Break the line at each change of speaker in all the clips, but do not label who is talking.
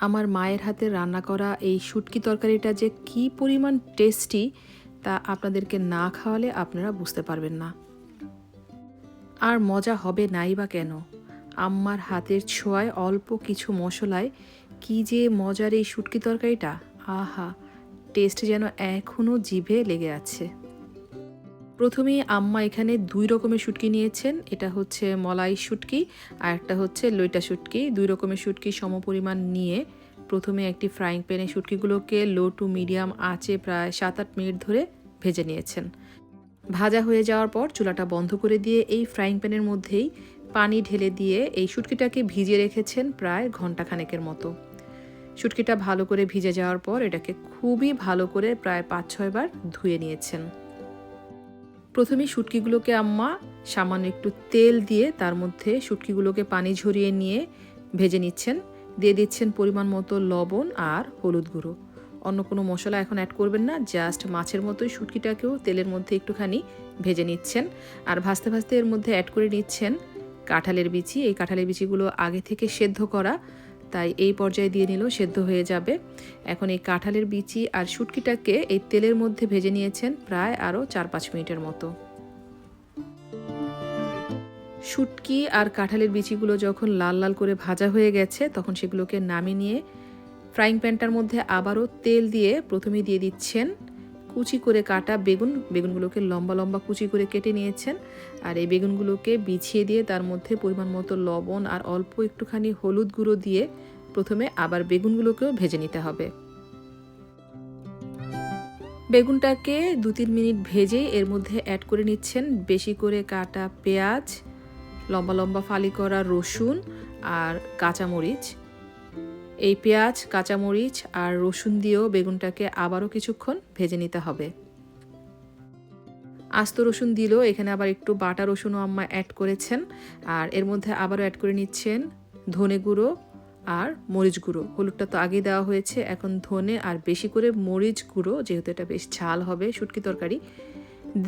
আমার মায়ের হাতে রান্না করা এই শুটকি তরকারিটা যে কি পরিমাণ টেস্টি তা আপনাদেরকে না খাওয়ালে আপনারা বুঝতে পারবেন না। আর মজা হবে নাই বা কেন? আম্মার হাতের ছোঁয়ায় অল্প কিছু মশলায় কি যে মজার এই শুটকি তরকারিটা? আহা টেস্ট যেন এখনও জিভে লেগে আছে। প্রথমেই আম্মা এখানে দুই রকমের শুটকি নিয়েছেন। এটা হচ্ছে মলাই শুটকি আর একটা হচ্ছে লইটা শুটকি। দুই রকমের শুটকি সমপরিমাণ নিয়ে প্রথমে একটি ফ্রাইং প্যানে শুটকিগুলোকে লো টু মিডিয়াম আঁচে প্রায় সাত আট মিনিট ধরে ভেজে নিয়েছেন। ভাজা হয়ে যাওয়ার পর চুলাটা বন্ধ করে দিয়ে এই ফ্রাইং প্যানের মধ্যেই পানি ঢেলে দিয়ে এই শুটকিটাকে ভিজিয়ে রেখেছেন প্রায় ঘন্টাখানেকের মতো। শুটকিটা ভালো করে ভিজে যাওয়ার পর এটাকে খুবই ভালো করে প্রায় পাঁচ ছয়বার ধুয়ে নিয়েছেন। প্রথমে শুটকিগুলোকে আম্মা সামান্য একটু তেল দিয়ে তার মধ্যে শুটকিগুলোকে পানি ঝরিয়ে নিয়ে ভেজে নিচ্ছেন। দিয়ে দিচ্ছেন পরিমাণ মতো লবণ আর হলুদ গুঁড়ো। অন্য কোনো মশলা এখন অ্যাড করবেন না জাস্ট মাছের মতোই শুটকিটাকেও তেলের মধ্যে একটুখানি ভেজে নিচ্ছেন। আর ভাজতে ভাজতে এর মধ্যে অ্যাড করে নিচ্ছেন কাঁঠালের বিচি। এই কাঁঠালের বিচিগুলো আগে থেকে সেদ্ধ করা তাই এই পর্যায়ে দিয়ে নিলেও সেদ্ধ হয়ে যাবে। এখন এই কাঁঠালের বিচি আর শুটকিটাকে এই তেলের মধ্যে ভেজে নিয়েছেন প্রায় আরও চার পাঁচ মিনিটের মতো। শুটকি আর কাঁঠালের বিচিগুলো যখন লাল লাল করে ভাজা হয়ে গেছে, তখন সেগুলোকে নামিয়ে নিয়ে ফ্রাইং প্যানটার মধ্যে আবারও তেল দিয়ে প্রথমে দিয়ে দিচ্ছেন কুচি করে কাটা বেগুন, বেগুনগুলোকে লম্বা লম্বা কুচি করে কেটে নিয়েছেন। আর এই বেগুনগুলোকে বিছিয়ে দিয়ে তার মধ্যে পরিমাণ মতো লবণ আর অল্প একটুখানি হলুদ গুঁড়ো দিয়ে প্রথমে আবার বেগুনগুলোকেও ভেজে নিতে হবে। বেগুনটাকে দু তিন মিনিট ভেজে এর মধ্যে অ্যাড করে নিচ্ছেন বেশি করে কাটা পেঁয়াজ, লম্বা লম্বা ফালি করা রসুন আর কাঁচামরিচ। এই পেঁয়াজ, কাঁচামরিচ আর রসুন দিয়েও বেগুনটাকে আবারও কিছুক্ষণ ভেজে নিতে হবে। আস্ত রসুন দিলেও এখানে আবার একটু বাটা রসুনও আম্মা অ্যাড করেছেন। আর এর মধ্যে আবারও অ্যাড করে নিচ্ছেন ধনে গুঁড়ো আর মরিচ গুঁড়ো। হলুদটা তো আগেই দেওয়া হয়েছে, এখন ধনে আর বেশি করে মরিচ গুঁড়ো, যেহেতু এটা বেশ ঝাল হবে, শুটকি তরকারি,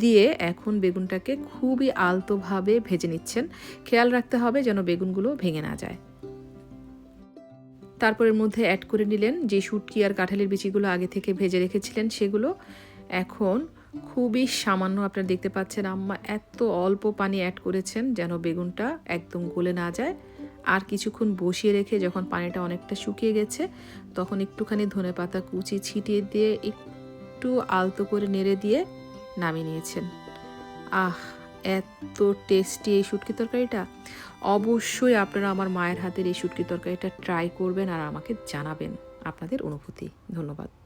দিয়ে এখন বেগুনটাকে খুবই আলতোভাবে ভেজে নিচ্ছেন। খেয়াল রাখতে হবে যেন বেগুনগুলো ভেঙে না যায়। তারপরের মধ্যে অ্যাড করে নিলেন যে শুটকি আর কাঁঠালের বিচিগুলো আগে থেকে ভেজে রেখেছিলেন সেগুলো। এখন খুবই সামান্য আপনারা দেখতে পাচ্ছেন আম্মা এত অল্প পানি অ্যাড করেছেন যেন বেগুনটা একদম গলে না যায়। আর কিছুক্ষণ বসিয়ে রেখে যখন পানিটা অনেকটা শুকিয়ে গেছে, তখন একটুখানি ধনে পাতা কুচি ছিটিয়ে দিয়ে একটু আলতো করে নেড়ে দিয়ে নামিয়ে নিয়েছেন। আহ এত টেস্টি এই শুটকি তরকারিটা? অবশ্যই আপনারা আমার মায়ের হাতের এই শুটকি তরকারিটা ট্রাই করবেন আর আমাকে জানাবেন। আপনাদের অনুভূতি। ধন্যবাদ।